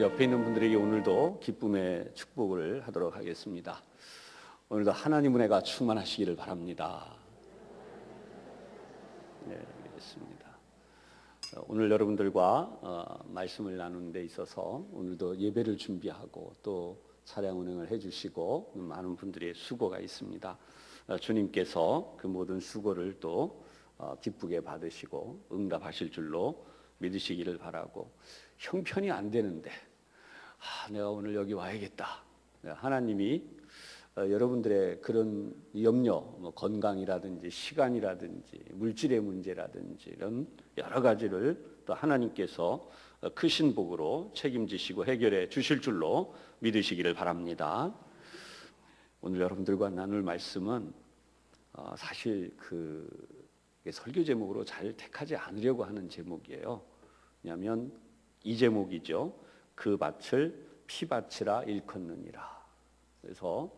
옆에 있는 분들에게 오늘도 기쁨의 축복을 하도록 하겠습니다. 오늘도 하나님 은혜가 충만하시기를 바랍니다. 네, 알겠습니다. 어, 오늘 여러분들과 어, 말씀을 나누는 데 있어서 오늘도 예배를 준비하고 또 차량 운행을 해주시고 많은 분들의 수고가 있습니다. 어, 주님께서 그 모든 수고를 또 어, 기쁘게 받으시고 응답하실 줄로 믿으시기를 바라고 형편이 안 되는데 아, 내가 오늘 여기 와야겠다. 네, 하나님이 어, 여러분들의 그런 염려, 뭐 건강이라든지 시간이라든지 물질의 문제라든지 이런 여러 가지를 또 하나님께서 어, 크신 복으로 책임지시고 해결해 주실 줄로 믿으시기를 바랍니다. 오늘 여러분들과 나눌 말씀은 어, 사실 그 설교 제목으로 잘 택하지 않으려고 하는 제목이에요. 왜냐하면 이 제목이죠. 그 밭을 피밭이라 일컫느니라. 그래서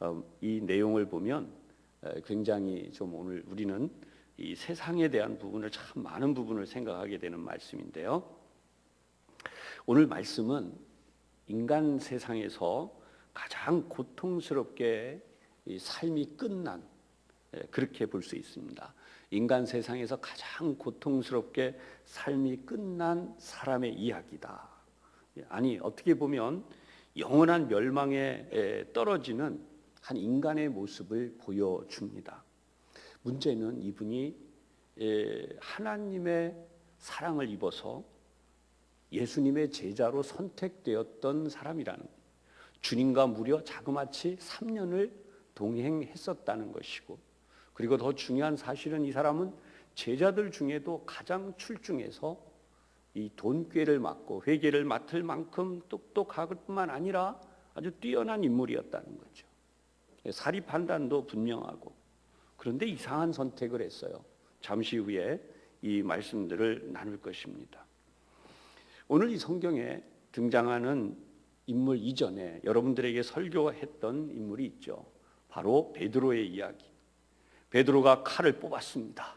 어, 이 내용을 보면 에, 굉장히 좀 오늘 우리는 이 세상에 대한 부분을 참 많은 부분을 생각하게 되는 말씀인데요. 오늘 말씀은 인간 세상에서 가장 고통스럽게 이 삶이 끝난 에, 그렇게 볼 수 있습니다. 인간 세상에서 가장 고통스럽게 삶이 끝난 사람의 이야기다. 아니 어떻게 보면 영원한 멸망에 에, 떨어지는 한 인간의 모습을 보여줍니다. 문제는 이분이 에, 하나님의 사랑을 입어서 예수님의 제자로 선택되었던 사람이라는. 주님과 무려 자그마치 3년을 동행했었다는 것이고 그리고 더 중요한 사실은 이 사람은 제자들 중에도 가장 출중해서 이 돈꾀를 맡고 회계를 맡을 만큼 똑똑할 뿐만 아니라 아주 뛰어난 인물이었다는 거죠. 사리 판단도 분명하고 그런데 이상한 선택을 했어요. 잠시 후에 이 말씀들을 나눌 것입니다. 오늘 이 성경에 등장하는 인물 이전에 여러분들에게 설교했던 인물이 있죠. 바로 베드로의 이야기. 베드로가 칼을 뽑았습니다.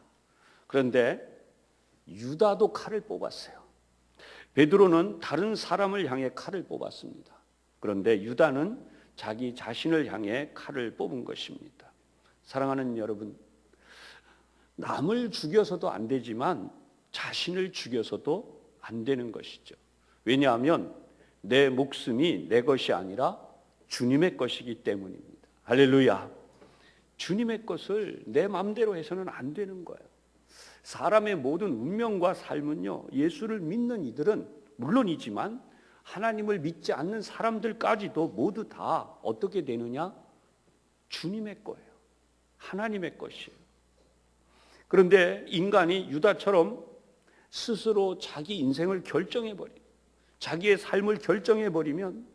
그런데 유다도 칼을 뽑았어요. 베드로는 다른 사람을 향해 칼을 뽑았습니다. 그런데 유다는 자기 자신을 향해 칼을 뽑은 것입니다. 사랑하는 여러분, 남을 죽여서도 안 되지만 자신을 죽여서도 안 되는 것이죠. 왜냐하면 내 목숨이 내 것이 아니라 주님의 것이기 때문입니다. 할렐루야. 주님의 것을 내 마음대로 해서는 안 되는 거예요. 사람의 모든 운명과 삶은요, 예수를 믿는 이들은 물론이지만 하나님을 믿지 않는 사람들까지도 모두 다 어떻게 되느냐? 주님의 거예요. 하나님의 것이에요. 그런데 인간이 유다처럼 스스로 자기 인생을 결정해버리 자기의 삶을 결정해버리면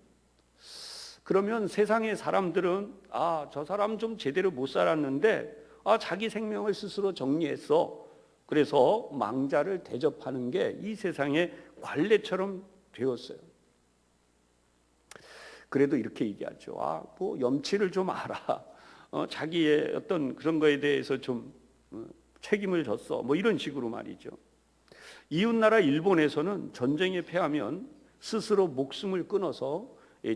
그러면 세상의 사람들은 아, 저 사람 좀 제대로 못 살았는데 아, 자기 생명을 스스로 정리했어. 그래서 망자를 대접하는 게 이 세상의 관례처럼 되었어요. 그래도 이렇게 얘기하죠. 아, 뭐 염치를 좀 알아. 어, 자기의 어떤 그런 거에 대해서 좀 어, 책임을 졌어. 뭐 이런 식으로 말이죠. 이웃나라 일본에서는 전쟁에 패하면 스스로 목숨을 끊어서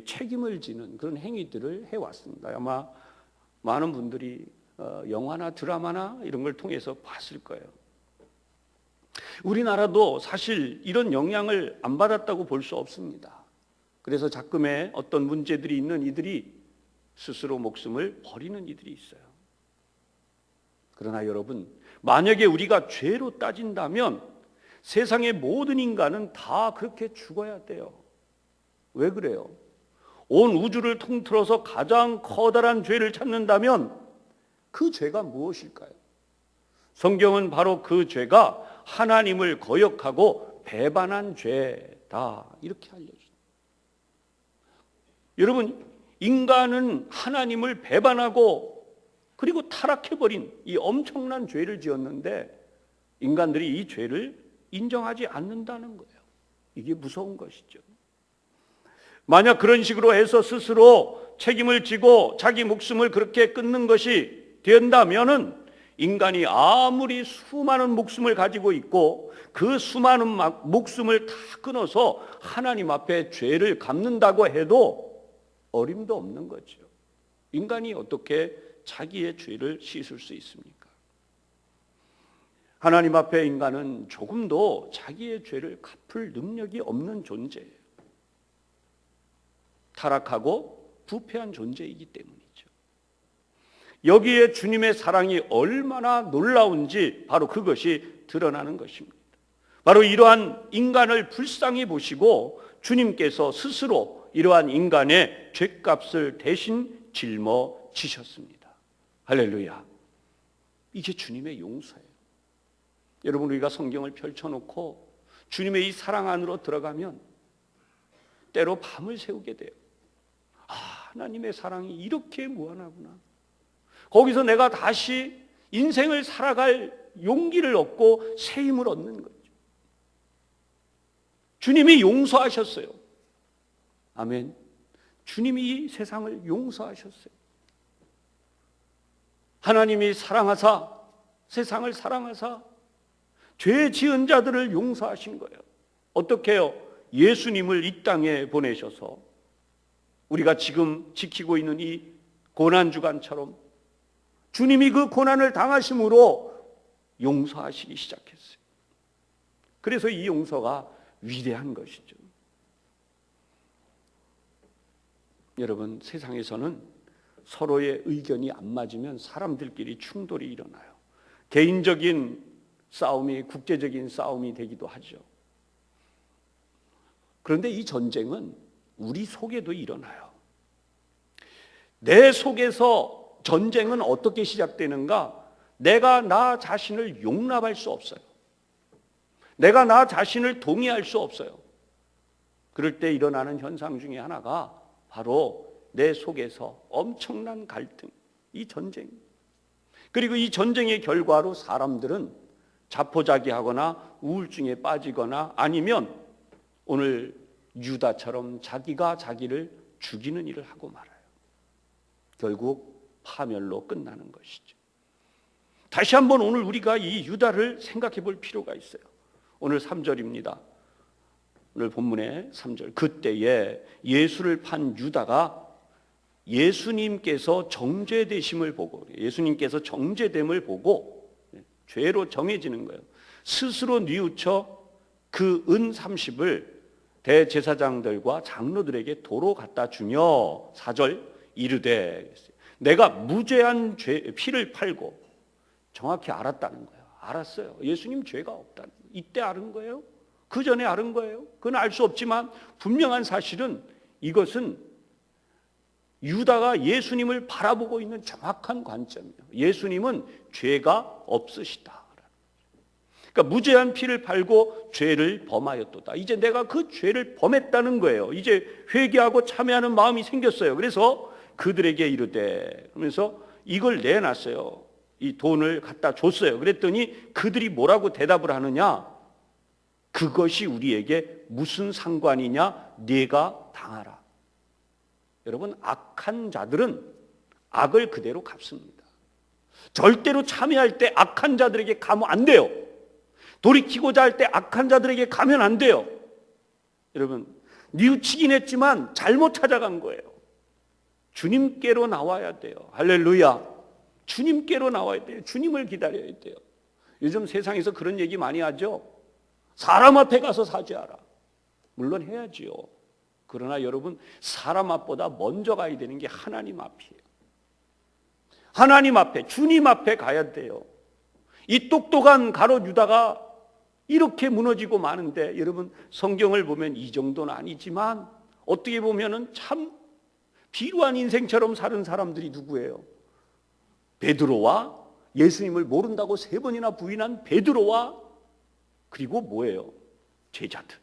책임을 지는 그런 행위들을 해왔습니다. 아마 많은 분들이 어, 영화나 드라마나 이런 걸 통해서 봤을 거예요. 우리나라도 사실 이런 영향을 안 받았다고 볼 수 없습니다. 그래서 자금에 어떤 문제들이 있는 이들이 스스로 목숨을 버리는 이들이 있어요. 그러나 여러분, 만약에 우리가 죄로 따진다면 세상의 모든 인간은 다 그렇게 죽어야 돼요. 왜 그래요? 온 우주를 통틀어서 가장 커다란 죄를 찾는다면 그 죄가 무엇일까요? 성경은 바로 그 죄가 하나님을 거역하고 배반한 죄다 이렇게 알려줍니다. 여러분 인간은 하나님을 배반하고 그리고 타락해버린 이 엄청난 죄를 지었는데 인간들이 이 죄를 인정하지 않는다는 거예요. 이게 무서운 것이죠. 만약 그런 식으로 해서 스스로 책임을 지고 자기 목숨을 그렇게 끊는 것이 된다면은 인간이 아무리 수많은 목숨을 가지고 있고 그 수많은 막- 목숨을 다 끊어서 하나님 앞에 죄를 갚는다고 해도 어림도 없는 거죠. 인간이 어떻게 자기의 죄를 씻을 수 있습니까? 하나님 앞에 인간은 조금도 자기의 죄를 갚을 능력이 없는 존재예요. 타락하고 부패한 존재이기 때문이죠. 여기에 주님의 사랑이 얼마나 놀라운지 바로 그것이 드러나는 것입니다. 바로 이러한 인간을 불쌍히 보시고 주님께서 스스로 이러한 인간의 죄값을 대신 짊어 지셨습니다. 할렐루야. 이게 주님의 용서예요. 여러분 우리가 성경을 펼쳐놓고 주님의 이 사랑 안으로 들어가면 때로 밤을 새우게 돼요. 아, 하나님의 사랑이 이렇게 무한하구나. 거기서 내가 다시 인생을 살아갈 용기를 얻고 새 힘을 얻는 거죠. 주님이 용서하셨어요. 아멘. 주님이 이 세상을 용서하셨어요. 하나님이 사랑하사 세상을 사랑하사 죄 지은 자들을 용서하신 거예요. 어떻게요? 예수님을 이 땅에 보내셔서 우리가 지금 지키고 있는 이 고난 주간처럼 주님이 그 고난을 당하심으로 용서하시기 시작했어요. 그래서 이 용서가 위대한 것이죠. 여러분, 세상에서는 서로의 의견이 안 맞으면 사람들끼리 충돌이 일어나요. 개인적인 싸움이 국제적인 싸움이 되기도 하죠. 그런데 이 전쟁은 우리 속에도 일어나요. 내 속에서 전쟁은 어떻게 시작되는가? 내가 나 자신을 용납할 수 없어요. 내가 나 자신을 동의할 수 없어요. 그럴 때 일어나는 현상 중에 하나가 바로 내 속에서 엄청난 갈등, 이 전쟁. 그리고 이 전쟁의 결과로 사람들은 자포자기하거나 우울증에 빠지거나 아니면 오늘 유다처럼 자기가 자기를 죽이는 일을 하고 말아요. 결국 파멸로 끝나는 것이죠. 다시 한번 오늘 우리가 이 유다를 생각해 볼 필요가 있어요. 오늘 3절입니다. 오늘 본문의 3절. 그때에 예수를 판 유다가 예수님께서 정죄되심을 보고 예수님께서 정죄됨을 보고 죄로 정해지는 거예요. 스스로 뉘우쳐 그 은 30을 대제사장들과 장로들에게 도로 갖다 주며 4절 이르되 내가 무죄한 죄 피를 팔고 정확히 알았다는 거예요. 알았어요. 예수님 죄가 없다는 거예요. 이때 알은 거예요. 그 전에 알은 거예요. 그건 알 수 없지만 분명한 사실은 이것은 유다가 예수님을 바라보고 있는 정확한 관점이에요. 예수님은 죄가 없으시다. 그러니까 무죄한 피를 팔고 죄를 범하였도다. 이제 내가 그 죄를 범했다는 거예요. 이제 회개하고 참여하는 마음이 생겼어요. 그래서 그들에게 이르되 그러면서 이걸 내놨어요. 이 돈을 갖다 줬어요. 그랬더니 그들이 뭐라고 대답을 하느냐? 그것이 우리에게 무슨 상관이냐? 네가 당하라. 여러분 악한 자들은 악을 그대로 갚습니다. 절대로 참여할 때 악한 자들에게 가면 안 돼요. 돌이키고자 할 때 악한 자들에게 가면 안 돼요. 여러분 뉘우치긴 했지만 잘못 찾아간 거예요. 주님께로 나와야 돼요. 할렐루야. 주님께로 나와야 돼요. 주님을 기다려야 돼요. 요즘 세상에서 그런 얘기 많이 하죠. 사람 앞에 가서 사죄하라. 물론 해야지요. 그러나 여러분 사람 앞보다 먼저 가야 되는 게 하나님 앞이에요. 하나님 앞에 주님 앞에 가야 돼요. 이 똑똑한 가롯 유다가 이렇게 무너지고 마는데 여러분 성경을 보면 이 정도는 아니지만 어떻게 보면은 참 비루한 인생처럼 사는 사람들이 누구예요? 베드로와 예수님을 모른다고 세 번이나 부인한 베드로와 그리고 뭐예요? 제자들.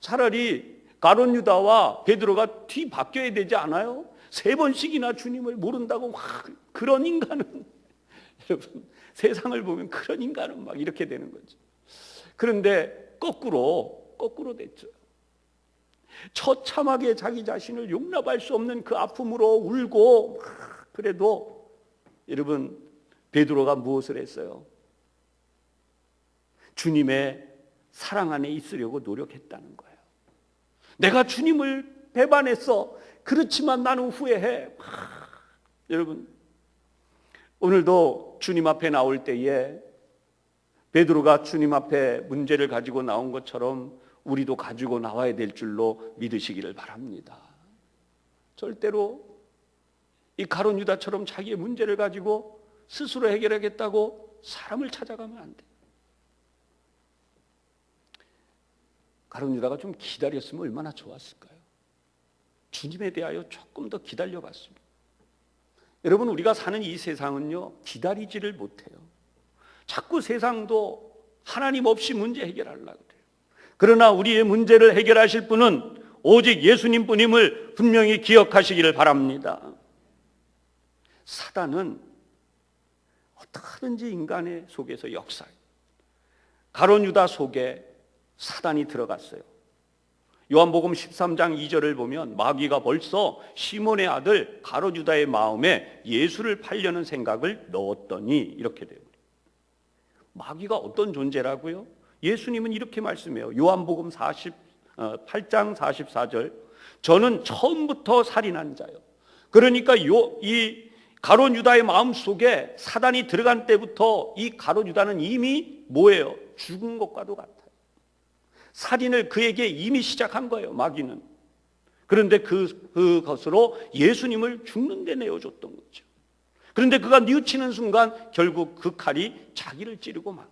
차라리 가론 유다와 베드로가 뒤 바뀌어야 되지 않아요? 세 번씩이나 주님을 모른다고 막 그런 인간은 여러분 세상을 보면 그런 인간은 막 이렇게 되는 거죠. 그런데 거꾸로 거꾸로 됐죠. 처참하게 자기 자신을 용납할 수 없는 그 아픔으로 울고 막 그래도 여러분 베드로가 무엇을 했어요? 주님의 사랑 안에 있으려고 노력했다는 거예요. 내가 주님을 배반했어. 그렇지만 나는 후회해. 하, 여러분, 오늘도 주님 앞에 나올 때에 베드로가 주님 앞에 문제를 가지고 나온 것처럼 우리도 가지고 나와야 될 줄로 믿으시기를 바랍니다. 절대로 이 가론 유다처럼 자기의 문제를 가지고 스스로 해결하겠다고 사람을 찾아가면 안 돼. 가론 유다가 좀 기다렸으면 얼마나 좋았을까요? 주님에 대하여 조금 더 기다려 봤습니다. 여러분 우리가 사는 이 세상은요 기다리지를 못해요. 자꾸 세상도 하나님 없이 문제 해결하려고 그러나 우리의 문제를 해결하실 분은 오직 예수님 뿐임을 분명히 기억하시기를 바랍니다. 사단은 어떻게든지 인간의 속에서 역사해. 가론 유다 속에 사단이 들어갔어요. 요한복음 13장 2절을 보면 마귀가 벌써 시몬의 아들 가롯 유다의 마음에 예수를 팔려는 생각을 넣었더니 이렇게 돼요. 마귀가 어떤 존재라고요? 예수님은 이렇게 말씀해요. 요한복음 48장 44절. 저는 처음부터 살인한 자요. 그러니까 요, 이 가롯 유다의 마음 속에 사단이 들어간 때부터 이 가롯 유다는 이미 뭐예요? 죽은 것과도 같아요. 살인을 그에게 이미 시작한 거예요, 마귀는. 그런데 그, 그것으로 예수님을 죽는 데 내어줬던 거죠. 그런데 그가 뉘우치는 순간 결국 그 칼이 자기를 찌르고 만.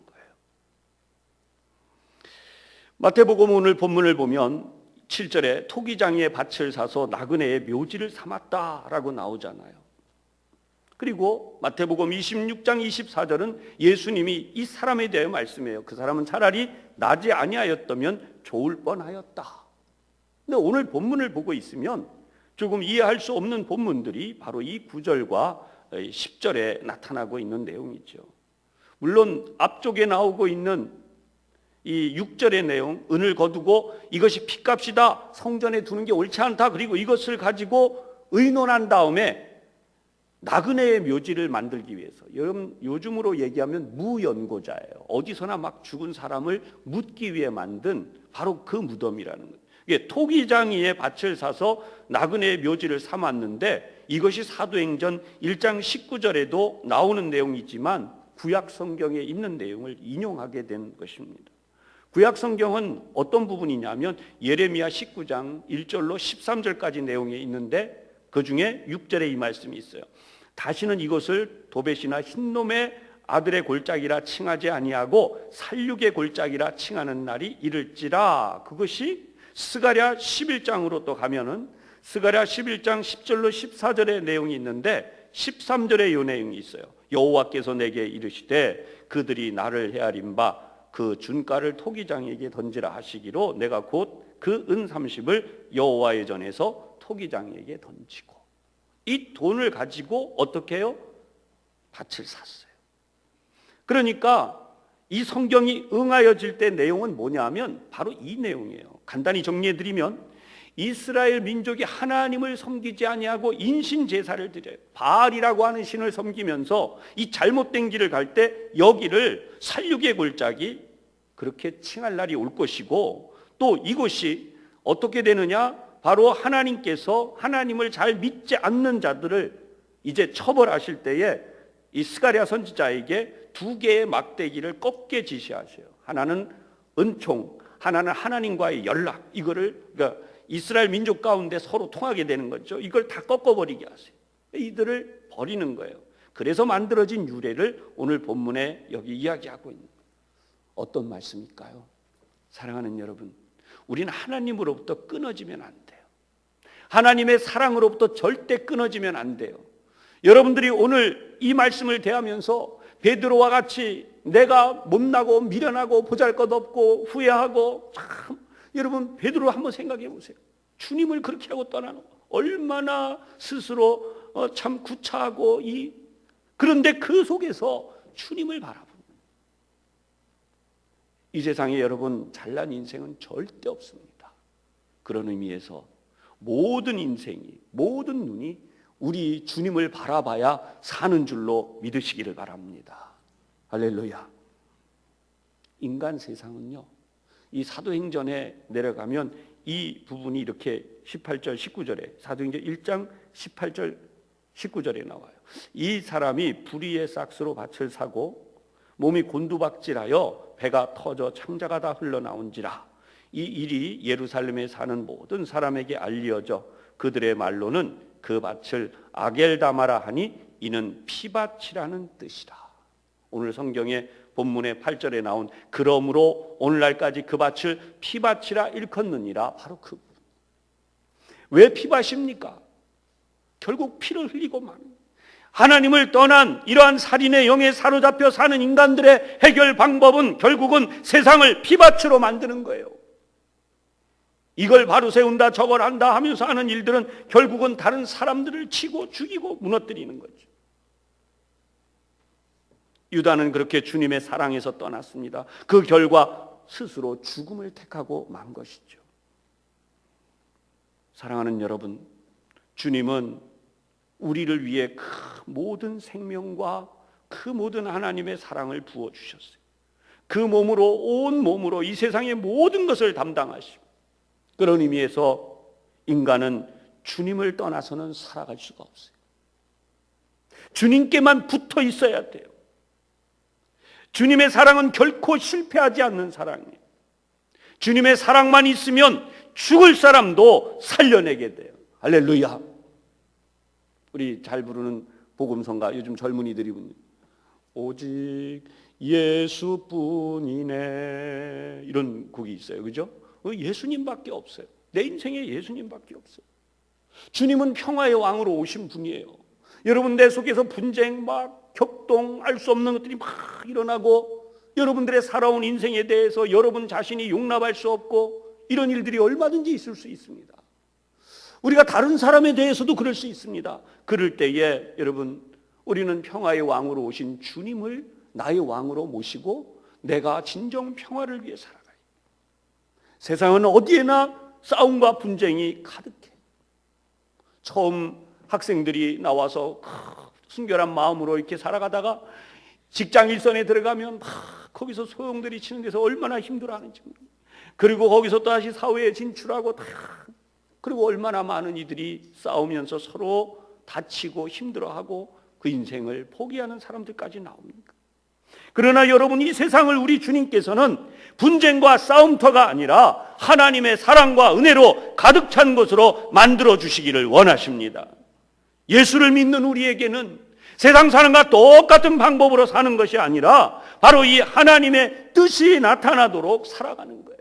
마태복음 오늘 본문을 보면 7절에 토기장이의 밭을 사서 나그네의 묘지를 삼았다라고 나오잖아요. 그리고 마태복음 26장 24절은 예수님이 이 사람에 대해 말씀해요. 그 사람은 차라리 나지 아니하였다면 좋을 뻔하였다. 근데 오늘 본문을 보고 있으면 조금 이해할 수 없는 본문들이 바로 이 9절과 10절에 나타나고 있는 내용이죠. 물론 앞쪽에 나오고 있는 이 6절의 내용, 은을 거두고 이것이 핏값이다, 성전에 두는 게 옳지 않다, 그리고 이것을 가지고 의논한 다음에 나그네의 묘지를 만들기 위해서 여러분 요즘으로 얘기하면 무연고자예요. 어디서나 막 죽은 사람을 묻기 위해 만든 바로 그 무덤이라는 거예요. 이게 토기장이의 밭을 사서 나그네의 묘지를 삼았는데 이것이 사도행전 1장 19절에도 나오는 내용이지만 구약 성경에 있는 내용을 인용하게 된 것입니다. 구약 성경은 어떤 부분이냐면 예레미야 19장 1절로 13절까지 내용이 있는데 그 중에 6절에 이 말씀이 있어요. 다시는 이것을 도벳이나 흰놈의 아들의 골짜기라 칭하지 아니하고 살육의 골짜기라 칭하는 날이 이를지라 그것이 스가랴 11장으로 또 가면은 스가랴 11장 10절로 14절의 내용이 있는데 13절에 이 내용이 있어요. 여호와께서 내게 이르시되 그들이 나를 헤아린 바 그 준가를 토기장에게 던지라 하시기로 내가 곧 그은 30을 여호와의 전에서 토기장에게 던지고 이 돈을 가지고 어떻게 해요? 밭을 샀어요. 그러니까 이 성경이 응하여질 때 내용은 뭐냐면 바로 이 내용이에요. 간단히 정리해 드리면 이스라엘 민족이 하나님을 섬기지 아니하고 인신 제사를 드려요. 바알이라고 하는 신을 섬기면서 이 잘못된 길을 갈 때 여기를 살육의 골짜기 그렇게 칭할 날이 올 것이고 또 이것이 어떻게 되느냐? 바로 하나님께서 하나님을 잘 믿지 않는 자들을 이제 처벌하실 때에 이 스가랴 선지자에게 두 개의 막대기를 꺾게 지시하셔요. 하나는 은총, 하나는 하나님과의 연락. 이거를 그러니까 이스라엘 민족 가운데 서로 통하게 되는 거죠. 이걸 다 꺾어버리게 하세요. 이들을 버리는 거예요. 그래서 만들어진 유래를 오늘 본문에 여기 이야기하고 있는 거예요. 어떤 말씀일까요? 사랑하는 여러분, 우리는 하나님으로부터 끊어지면 안 돼요. 하나님의 사랑으로부터 절대 끊어지면 안 돼요. 여러분들이 오늘 이 말씀을 대하면서 베드로와 같이 내가 못나고 미련하고 보잘것없고 후회하고 참 여러분 베드로 한번 생각해 보세요. 주님을 그렇게 하고 떠나는 얼마나 스스로 어, 참 구차하고 이 그런데 그 속에서 주님을 바라보는 이 세상에 여러분 잘난 인생은 절대 없습니다. 그런 의미에서 모든 인생이 모든 눈이 우리 주님을 바라봐야 사는 줄로 믿으시기를 바랍니다. 할렐루야. 인간 세상은요. 이 사도행전에 내려가면 이 부분이 이렇게 18절 19절에 사도행전 1장 18절 19절에 나와요. 이 사람이 불의의 싹스로 밭을 사고 몸이 곤두박질하여 배가 터져 창자가 다 흘러나온지라 이 일이 예루살렘에 사는 모든 사람에게 알려져 그들의 말로는 그 밭을 아겔다마라 하니 이는 피밭이라는 뜻이라. 오늘 성경의 본문의 8절에 나온 그러므로 오늘날까지 그 밭을 피밭이라 일컫느니라 바로 그. 왜 피밭입니까? 결국 피를 흘리고 마는 하나님을 떠난 이러한 살인의 영에 사로잡혀 사는 인간들의 해결 방법은 결국은 세상을 피밭으로 만드는 거예요. 이걸 바로 세운다 저걸 한다 하면서 하는 일들은 결국은 다른 사람들을 치고 죽이고 무너뜨리는 거죠. 유다는 그렇게 주님의 사랑에서 떠났습니다. 그 결과 스스로 죽음을 택하고 만 것이죠. 사랑하는 여러분, 주님은 우리를 위해 그 모든 생명과 그 모든 하나님의 사랑을 부어 주셨어요. 그 몸으로 온 몸으로 이 세상의 모든 것을 담당하시고 그런 의미에서 인간은 주님을 떠나서는 살아갈 수가 없어요. 주님께만 붙어 있어야 돼요. 주님의 사랑은 결코 실패하지 않는 사랑이에요. 주님의 사랑만 있으면 죽을 사람도 살려내게 돼요. 할렐루야. 우리 잘 부르는 복음성가 요즘 젊은이들이 부르는 오직 예수뿐이네 이런 곡이 있어요. 그죠? 어, 예수님밖에 없어요. 내 인생에 예수님밖에 없어요. 주님은 평화의 왕으로 오신 분이에요. 여러분 내 속에서 분쟁 막 격동 알 수 없는 것들이 막 일어나고 여러분들의 살아온 인생에 대해서 여러분 자신이 용납할 수 없고 이런 일들이 얼마든지 있을 수 있습니다. 우리가 다른 사람에 대해서도 그럴 수 있습니다. 그럴 때에 여러분 우리는 평화의 왕으로 오신 주님을 나의 왕으로 모시고 내가 진정 평화를 위해 살아가요. 세상은 어디에나 싸움과 분쟁이 가득해. 처음 학생들이 나와서 순결한 마음으로 이렇게 살아가다가 직장 일선에 들어가면 막 거기서 소용들이 치는 데서 얼마나 힘들어하는지 그리고 거기서 또 다시 사회에 진출하고 다 그리고 얼마나 많은 이들이 싸우면서 서로 다치고 힘들어하고 그 인생을 포기하는 사람들까지 나옵니까? 그러나 여러분 이 세상을 우리 주님께서는 분쟁과 싸움터가 아니라 하나님의 사랑과 은혜로 가득 찬 것으로 만들어 주시기를 원하십니다. 예수를 믿는 우리에게는 세상 사람과 똑같은 방법으로 사는 것이 아니라 바로 이 하나님의 뜻이 나타나도록 살아가는 거예요.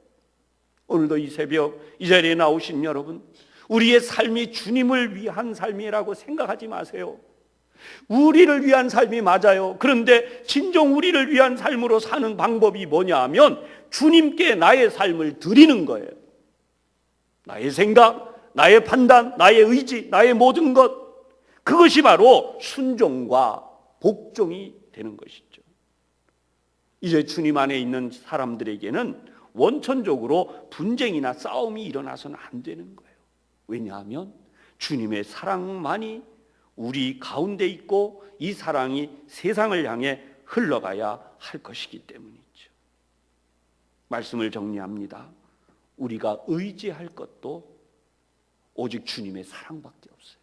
오늘도 이 새벽 이 자리에 나오신 여러분, 우리의 삶이 주님을 위한 삶이라고 생각하지 마세요. 우리를 위한 삶이 맞아요. 그런데 진정 우리를 위한 삶으로 사는 방법이 뭐냐 하면 주님께 나의 삶을 드리는 거예요. 나의 생각, 나의 판단, 나의 의지, 나의 모든 것. 그것이 바로 순종과 복종이 되는 것이죠. 이제 주님 안에 있는 사람들에게는 원천적으로 분쟁이나 싸움이 일어나서는 안 되는 거예요. 왜냐하면 주님의 사랑만이 우리 가운데 있고 이 사랑이 세상을 향해 흘러가야 할 것이기 때문이죠. 말씀을 정리합니다. 우리가 의지할 것도 오직 주님의 사랑밖에 없어요.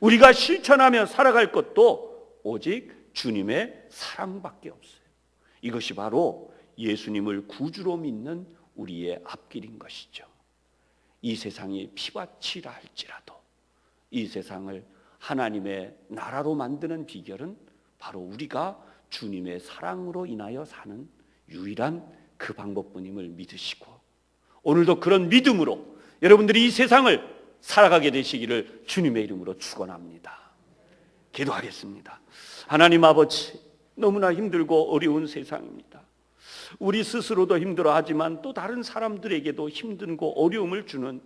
우리가 실천하며 살아갈 것도 오직 주님의 사랑밖에 없어요. 이것이 바로 예수님을 구주로 믿는 우리의 앞길인 것이죠. 이 세상이 피밭이라 할지라도 이 세상을 하나님의 나라로 만드는 비결은 바로 우리가 주님의 사랑으로 인하여 사는 유일한 그 방법뿐임을 믿으시고 오늘도 그런 믿음으로 여러분들이 이 세상을 살아가게 되시기를 주님의 이름으로 축원합니다. 기도하겠습니다. 하나님 아버지 너무나 힘들고 어려운 세상입니다. 우리 스스로도 힘들어하지만 또 다른 사람들에게도 힘든고 어려움을 주는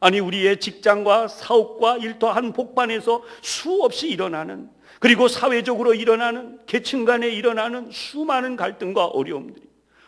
아니 우리의 직장과 사업과 일터한 복반에서 수없이 일어나는 그리고 사회적으로 일어나는 계층 간에 일어나는 수많은 갈등과 어려움들이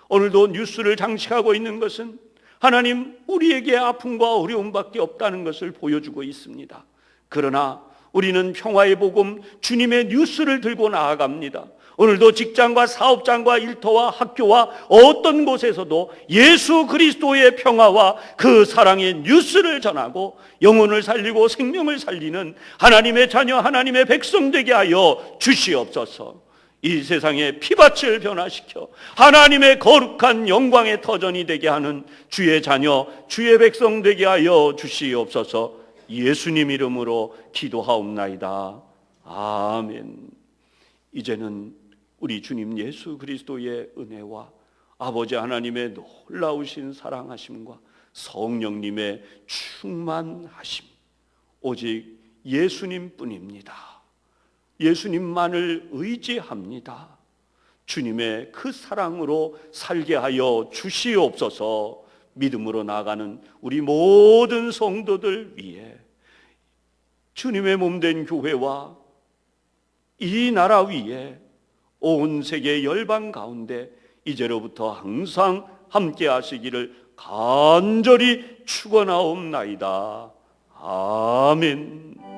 오늘도 뉴스를 장식하고 있는 것은 하나님 우리에게 아픔과 어려움밖에 없다는 것을 보여주고 있습니다. 그러나 우리는 평화의 복음 주님의 뉴스를 들고 나아갑니다. 오늘도 직장과 사업장과 일터와 학교와 어떤 곳에서도 예수 그리스도의 평화와 그 사랑의 뉴스를 전하고 영혼을 살리고 생명을 살리는 하나님의 자녀 하나님의 백성 되게 하여 주시옵소서. 이 세상의 피밭을 변화시켜 하나님의 거룩한 영광의 터전이 되게 하는 주의 자녀 주의 백성 되게 하여 주시옵소서. 예수님 이름으로 기도하옵나이다. 아멘. 이제는 우리 주님 예수 그리스도의 은혜와 아버지 하나님의 놀라우신 사랑하심과 성령님의 충만하심 오직 예수님뿐입니다. 예수님만을 의지합니다. 주님의 그 사랑으로 살게 하여 주시옵소서 믿음으로 나가는 우리 모든 성도들 위해 주님의 몸 된 교회와 이 나라 위에 온 세계 열방 가운데 이제로부터 항상 함께 하시기를 간절히 축원하옵나이다. 아멘.